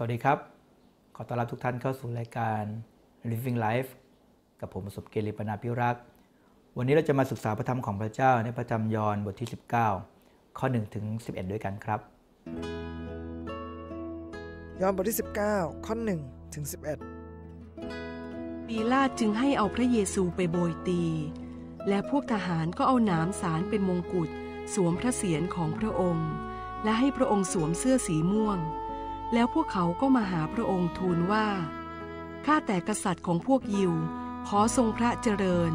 สวัสดีครับ ขอต้อนรับทุกท่านเข้าสู่รายการ Living Life กับผมประสบเกลิปนาพิรักษ์ วันนี้เราจะมาศึกษาพระธรรมของพระเจ้าในพระธรรมยอห์นบทที่ 19 ข้อ1ถึง11 ด้วยกันครับ ยอห์นบทที่ 19 ข้อ1ถึง11ปีลาตจึงให้เอาพระเยซูไปโบยตี และพวกทหารก็เอาหนามสารเป็นมงกุฎสวมพระเศียรของพระองค์ และให้พระองค์สวมเสื้อสีม่วง แล้วพวกเขาก็มาหาพระองค์ทูลว่า ข้าแต่กษัตริย์ของพวกยิว ขอทรงพระเจริญ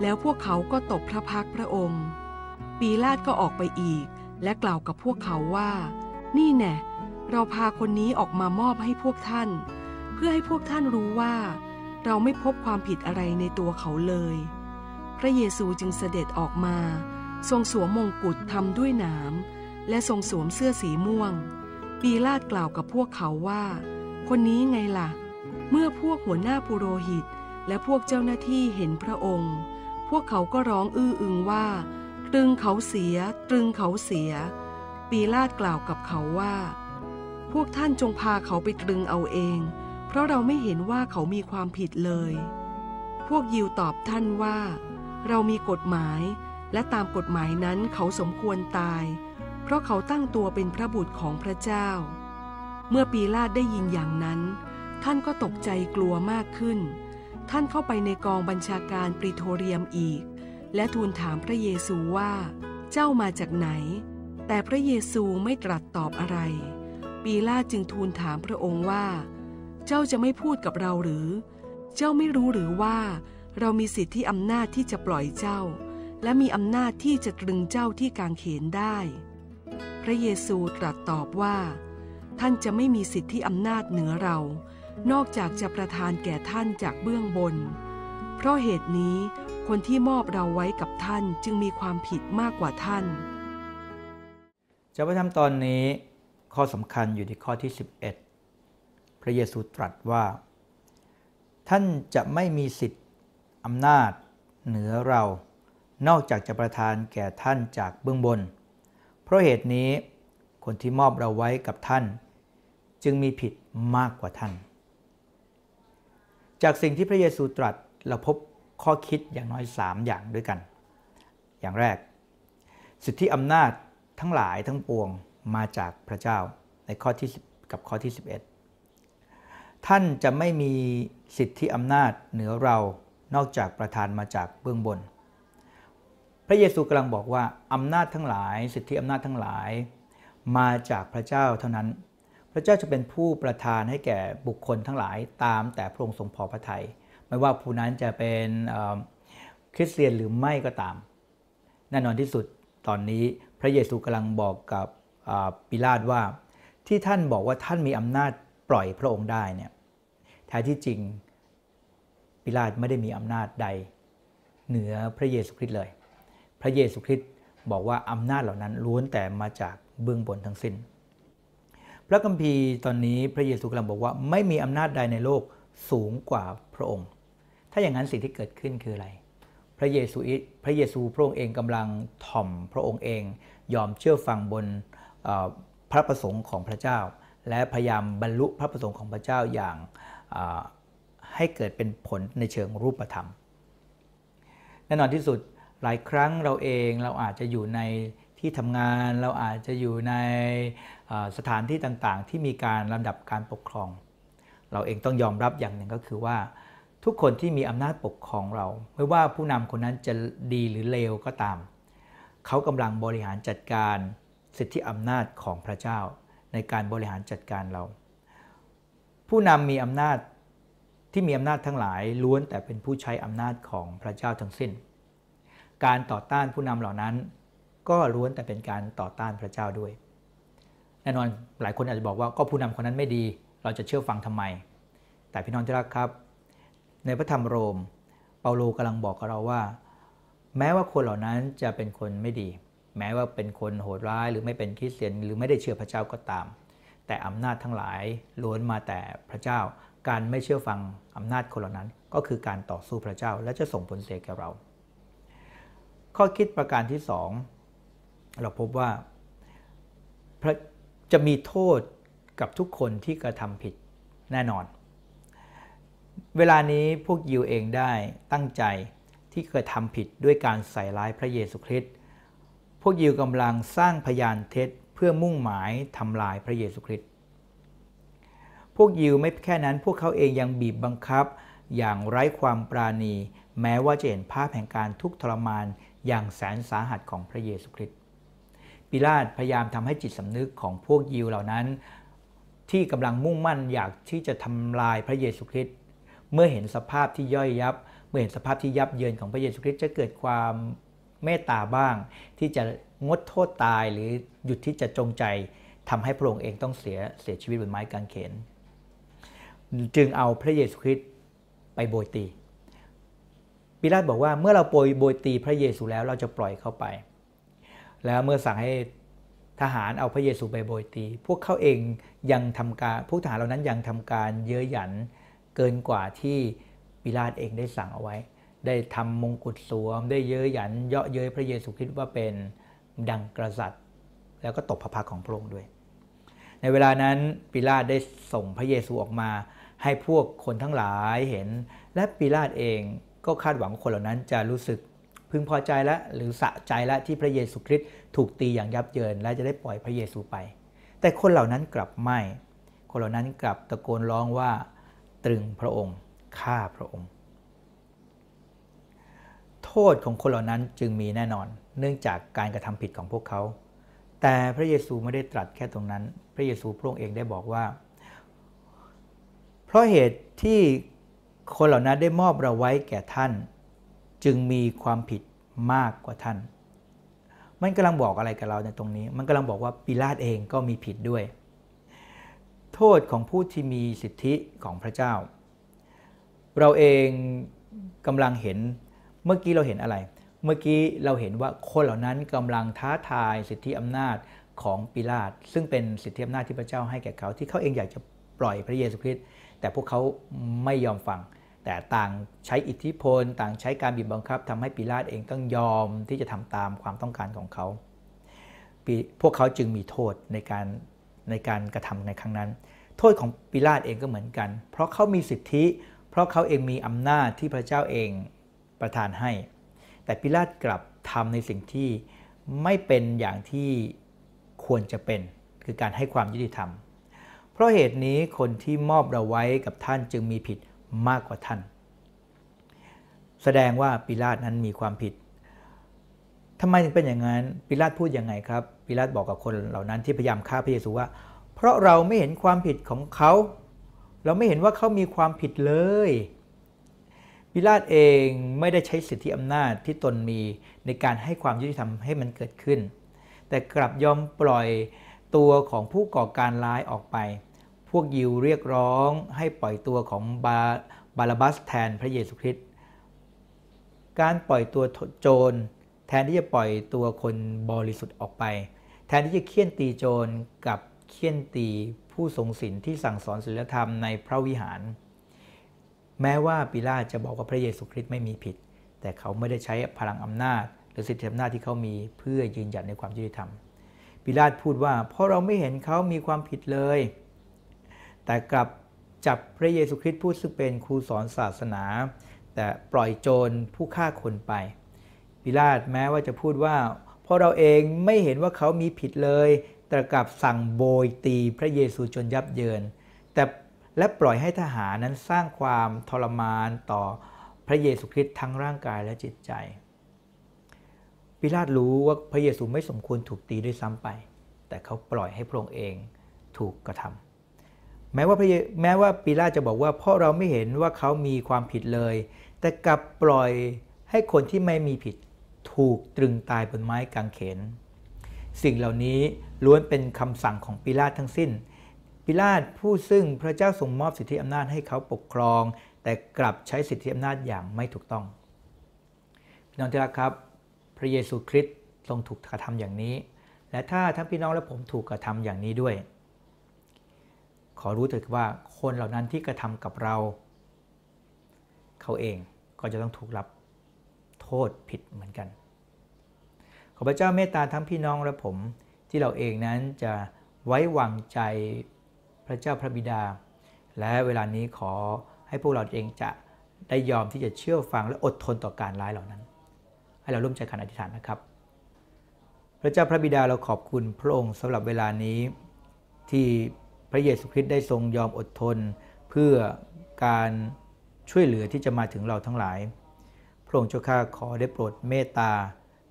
แล้วพวกเขาก็ตบพระพักพระองค์ ปีลาตก็ออกไปอีก และกล่าวกับพวกเขาว่า นี่แน่เราพาคนนี้ออกมามอบให้พวกท่าน เพื่อให้พวกท่านรู้ว่า เราไม่พบความผิดอะไรในตัวเขาเลย พระเยซูจึงเสด็จออกมา ทรงสวมมงกุฎทำด้วยหนามและทรงสวมเสื้อสีม่วง ปีลาตกล่าวกับพวกเขาว่า คนนี้ไงล่ะ เมื่อพวกหัวหน้าปุโรหิต และพวกเจ้าหน้าที่เห็นพระองค์ พวกเขาก็ร้องอื้ออึงว่า ตรึงเขาเสีย ตรึงเขาเสีย ปีลาตกล่าวกับเขาว่า พวกท่านจงพาเขาไปตรึงเอาเอง เพราะเราไม่เห็นว่าเขามีความผิดเลย พวกยิวตอบท่านว่า เรามีกฎหมาย และตามกฎหมายนั้นเขาสมควรตาย เพราะเขาตั้งตัวเป็นพระบุตรของพระเจ้า เมื่อปีลาตได้ยินอย่างนั้น ท่านก็ตกใจกลัวมากขึ้น ท่านเข้าไปในกองบัญชาการปริโทเรียมอีก และทูลถามพระเยซูว่า เจ้ามาจากไหน แต่พระเยซูไม่ตรัสตอบอะไร ปีลาจึงทูลถามพระองค์ว่า เจ้าจะไม่พูดกับเราหรือ เจ้าไม่รู้หรือว่า เรามีสิทธิอำนาจที่จะปล่อยเจ้า และมีอำนาจที่จะตรึงเจ้าที่กางเขนได้ พระเยซูตรัสตอบว่า ท่านจะไม่มีสิทธิอำนาจเหนือเรา นอกจากจะประทานแก่ท่านจากเบื้องบน เพราะเหตุนี้คนที่มอบเราไว้กับท่านจึงมีความผิดมากกว่าท่านจากพระธรรมตอนนี้ ข้อสำคัญอยู่ที่ข้อที่ 11 พระเยซูตรัสว่า ท่านจะไม่มีสิทธิอำนาจเหนือเรา นอกจากจะประทานแก่ท่านจากเบื้องบน เพราะเหตุนี้คนที่มอบเราไว้กับท่าน จึงมีผิดมากกว่าท่าน จากสิ่งที่พระเยซูตรัสเราพบข้อคิดอย่างน้อย 3 อย่างด้วยกัน อย่างแรก สิทธิอำนาจทั้งหลายทั้งปวงมาจากพระเจ้าในข้อที่กับข้อที่ 11 ท่านจะไม่มีสิทธิอำนาจเหนือเรานอกจากประทานมาจากเบื้องบน พระเยซูกำลังบอกว่าอำนาจทั้งหลาย สิทธิอำนาจทั้งหลาย มาจากพระเจ้าเท่านั้น พระเจ้าจะเป็นผู้ประทานให้แก่บุคคลทั้งหลายตามแต่พระองค์ทรงพอพระทยัยไม่ว่าผู้นั้นจะเป็นคริสเตียนหรือไม่ก็ตาม แน่นอนที่สุดตอนนี้พระเยซูกำลังบอกกับปิลาตว่า ที่ท่านบอกว่าท่านมีอำนาจปล่อยพระองค์ได้เนี่ยแท้ที่จริงปิลาตไม่ได้มีอำนาจใด เหนือพระเยซูคริสต์เลย ระเยซูคริสต์บอกว่าอำนาจเหล่านั้นล้วนแต่มาจากเบื้องบนทั้งสิ้น พระคัมภีร์ตอนนี้พระเยซูกำลังบอกว่าไม่มีอำนาจใดในโลกสูงกว่าพระองค์ ถ้าอย่างนั้นสิ่งที่เกิดขึ้นคืออะไร พระเยซูพระเยซูพระองค์เองกำลังถ่อมพระองค์เอง ยอมเชื่อฟังบนพระประสงค์ของพระเจ้า และพยายามบรรลุพระประสงค์ของพระเจ้าอย่างให้เกิดเป็นผลในเชิงรูปธรรมแน่นอนที่สุด หลายครั้งเราเองเราอาจจะอยู่ในที่ทำงาน เราอาจจะอยู่ในสถานที่ต่างๆ ที่มีการลำดับการปกครอง เราเองต้องยอมรับอย่างหนึ่งก็คือว่า ทุกคนที่มีอำนาจปกครองเรา ไม่ว่าผู้นำคนนั้นจะดีหรือเลวก็ตาม เขากำลังบริหารจัดการสิทธิอำนาจของพระเจ้า ในการบริหารจัดการเรา ผู้นำมีอำนาจที่มีอำนาจทั้งหลายล้วนแต่เป็นผู้ใช้อำนาจของพระเจ้าทั้งสิ้น การต่อต้านผู้นำเหล่านั้น ก็ล้วนแต่เป็นการต่อต้านพระเจ้าด้วย แน่นอนหลายคนอาจจะบอกว่าก็ผู้นำคนนั้นไม่ดี เราจะเชื่อฟังทำไม แต่พี่น้องที่รักครับ ในพระธรรมโรม เปาโลกำลังบอกกับเราว่า แม้ว่าคนเหล่านั้นจะเป็นคนไม่ดี แม้ว่าเป็นคนโหดร้ายหรือไม่เป็นคริสเตียนหรือไม่ได้เชื่อพระเจ้าก็ตาม แต่อำนาจทั้งหลายล้วนมาแต่พระเจ้า การไม่เชื่อฟังอำนาจคนเหล่านั้น ก็คือการต่อสู้พระเจ้าและจะส่งผลเสียแก่เรา ข้อคิดประการที่สองเราพบว่าจะมีโทษกับทุกคนที่กระทำผิดแน่นอน เวลานี้พวกยิวเองได้ตั้งใจที่กระทำผิดด้วยการใส่ร้ายพระเยซูคริสต์พวกยิวกำลังสร้างพยานเท็จเพื่อมุ่งหมายทำลายพระเยซูคริสต์พวกยิวไม่แค่นั้นพวกเขาเองยังบีบบังคับ อย่างไร้ความปราณี แม้ว่าจะเห็นภาพแห่งการทุกข์ทรมาน อย่างแสนสาหัสของพระเยซูคริสต์ปิลาตพยายามทำให้จิตสำนึกของพวกยิวเหล่านั้น ที่กำลังมุ่งมั่นอยากที่จะทำลายพระเยซูคริสต์เมื่อเห็นสภาพที่ย่อยยับ เมื่อเห็นสภาพที่ยับเยินของพระเยซูคริสต์จะเกิดความเมตตาบ้าง ที่จะงดโทษตายหรือหยุดที่จะจงใจทำให้พระองค์เองต้องเสียเสียชีวิตบนไม้กางเขนจึงเอาพระเยซูคริสต์ไปโบยตี ปิลาตบอกว่าเมื่อเราโปรยโบยตีพระเยซูแล้วเราจะปล่อยเขาไป แล้วเมื่อสั่งให้ทหารเอาพระเยซูไปโบยตี พวกเขาเองยังทำการผู้ทหารเหล่านั้นยังทำการเย้ยหยันเกินกว่าที่ปิลาตเองได้สั่งเอาไว้ ได้ทำมงกุฎสวม ได้เย้ยหยันเยาะเย้ยพระเยซูคริสต์ว่าเป็นดังกษัตริย์ แล้วก็ตบพระพักของพระองค์ด้วย ในเวลานั้นปิลาตได้ส่งพระเยซูออกมา ให้พวกคนทั้งหลายเห็น และปิลาตเอง ก็คาดหวังคนเหล่านั้นจะรู้สึกพึงพอใจและหรือสะใจและที่พระเยซูคริสต์ถูกตีอย่างยับเยิน และจะได้ปล่อยพระเยซูไป แต่คนเหล่านั้นกลับไม่ คนเหล่านั้นกลับตะโกนร้องว่าตรึงพระองค์ฆ่าพระองค์ โทษของคนเหล่านั้นจึงมีแน่นอน เนื่องจากการกระทำผิดของพวกเขา แต่พระเยซูไม่ได้ตรัสแค่ตรงนั้น พระเยซูพระองค์เองได้บอกว่า เพราะเหตุที่ คนเหล่านั้นได้มอบเราไว้แก่ท่าน จึงมีความผิดมากกว่าท่าน มันกำลังบอกอะไรกับเราในตรงนี้ มันกำลังบอกว่าปิลาตเองก็มีผิดด้วย โทษของผู้ที่มีสิทธิของพระเจ้า เราเองกำลังเห็นเมื่อกี้เราเห็นอะไร เมื่อกี้เราเห็นว่าคนเหล่านั้นกำลังท้าทายสิทธิอำนาจของปิลาตซึ่งเป็นสิทธิอำนาจที่พระเจ้าให้แก่เขาที่เขาเองอยากจะ ปล่อยพระเยซูคริสต์แต่พวกเขาไม่ยอมฟัง แต่ต่างใช้อิทธิพล ต่างใช้การบีบบังคับทำให้ปิลาตเองต้องยอมที่จะทำตามความต้องการของเขาพวกเขาจึงมีโทษในการในการกระทำในครั้งนั้น โทษของปิลาตเองก็เหมือนกัน เพราะเขามีสิทธิ เพราะเขาเองมีอำนาจที่พระเจ้าเองประทานให้ แต่ปิลาตกลับทำในสิ่งที่ไม่เป็นอย่างที่ควรจะเป็น คือการให้ความยุติธรรม เพราะเหตุนี้คนที่มอบเราไว้กับท่านจึงมีผิดมากกว่าท่าน แสดงว่าปิลาตนั้นมีความผิดทำไมถึงเป็นอย่างนั้นปิลาตพูดยังไงครับปิลาตบอกกับคนเหล่านั้นที่พยายามฆ่าพระเยซูว่า เพราะเราไม่เห็นความผิดของเขา เราไม่เห็นว่าเขามีความผิดเลยปิลาตเองไม่ได้ใช้สิทธิอำนาจที่ตนมีในการให้ความยุติธรรมให้มันเกิดขึ้น แต่กลับยอมปล่อย ตัวของผู้ก่อการร้ายออกไป พวกยิวเรียกร้องให้ปล่อยตัวของบาบาลาบัสแทนพระเยซูคริสต์ การปล่อยตัวโจร แทนที่จะปล่อยตัวคนบริสุทธิ์ออกไป แทนที่จะเคี่ยนตีโจรกับเคี่ยนตีผู้ทรงศีลที่สั่งสอนศีลธรรมในพระวิหาร แม้ว่าปิลาตจะบอกว่าพระเยซูคริสต์ไม่มีผิด แต่เขาไม่ได้ใช้พลังอำนาจ หรือสิทธิอำนาจที่เขามีเพื่อยืนหยัดในความยุติธรรม ปิลาตพูดว่า เพราะเราไม่เห็นเขามีความผิดเลย แต่กลับจับพระเยซูคริสต์ผู้ซึ่งเป็นครูสอนศาสนา แต่ปล่อยโจรผู้ฆ่าคนไป ปิลาตแม้ว่าจะพูดว่า เพราะเราเองไม่เห็นว่าเขามีผิดเลย แต่กลับสั่งโบยตีพระเยซูจนยับเยิน แต่และปล่อยให้ทหารนั้นสร้างความทรมานต่อพระเยซูคริสต์ทั้งร่างกายและจิตใจ ปิลาตรู้ว่าพระเยซูไม่สมควรถูกตีด้วยซ้ำไป แต่เขาปล่อยให้พระองค์เองถูกกระทำแม้ว่าแม้ว่าปิลาตจะบอกว่า เพราะเราไม่เห็นว่าเขามีความผิดเลย แต่กลับปล่อยให้คนที่ไม่มีผิดถูกตรึงตายบนไม้กางเขน สิ่งเหล่านี้ล้วนเป็นคำสั่งของปิลาตทั้งสิ้น ปิลาตผู้ซึ่งพระเจ้าทรงมอบสิทธิอำนาจให้เขาปกครอง แต่กลับใช้สิทธิอำนาจอย่างไม่ถูกต้องพี่น้องที่รักครับ ระเยซูคริสต์ทรงถูกกระทำอย่างนี้ และถ้าทั้งพี่น้องและผมถูกกระทำอย่างนี้ด้วย ขอรู้เถิดว่าคนเหล่านั้นที่กระทำกับเรา เขาเองก็จะต้องถูกรับโทษผิดเหมือนกัน ขอพระเจ้าเมตตาทั้งพี่น้องและผมที่เราเองนั้นจะไว้วางใจพระเจ้าพระบิดา และเวลานี้ขอให้พวกเราเองจะได้ยอมที่จะเชื่อฟังและอดทนต่อการร้ายเหล่านั้น ให้เราร่วมใจกันอธิษฐานนะครับ พระเจ้าพระบิดาเราขอบคุณพระองค์สำหรับเวลานี้ ที่พระเยซูคริสต์ได้ทรงยอมอดทน เพื่อการช่วยเหลือที่จะมาถึงเราทั้งหลาย พระองค์เจ้าข้าขอได้โปรดเมตตา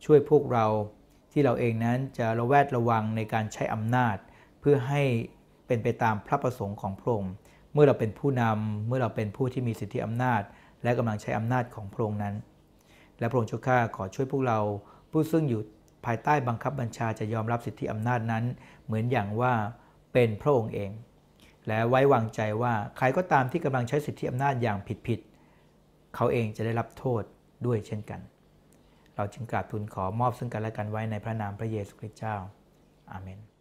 ช่วยพวกเราที่เราเองนั้นจะระแวดระวังในการใช้อำนาจ เพื่อให้เป็นไปตามพระประสงค์ของพระองค์เมื่อเราเป็นผู้นำเมื่อเราเป็นผู้ที่มีสิทธิอำนาจ และกำลังใช้อำนาจของพระองค์นั้น และพระองค์เจ้าข้าขอช่วยพวกเรา ผู้ซึ่งอยู่ภายใต้บังคับบัญชาจะยอมรับสิทธิอำนาจนั้น เหมือนอย่างว่าเป็นพระองค์เอง และไว้วางใจว่าใครก็ตามที่กำลังใช้สิทธิอำนาจอย่างผิดๆเขาเองจะได้รับโทษด้วยเช่นกัน เราจึงกราบทูลขอมอบซึ่งกันและกันไว้ในพระนามพระเยซูคริสต์เจ้าอาเมน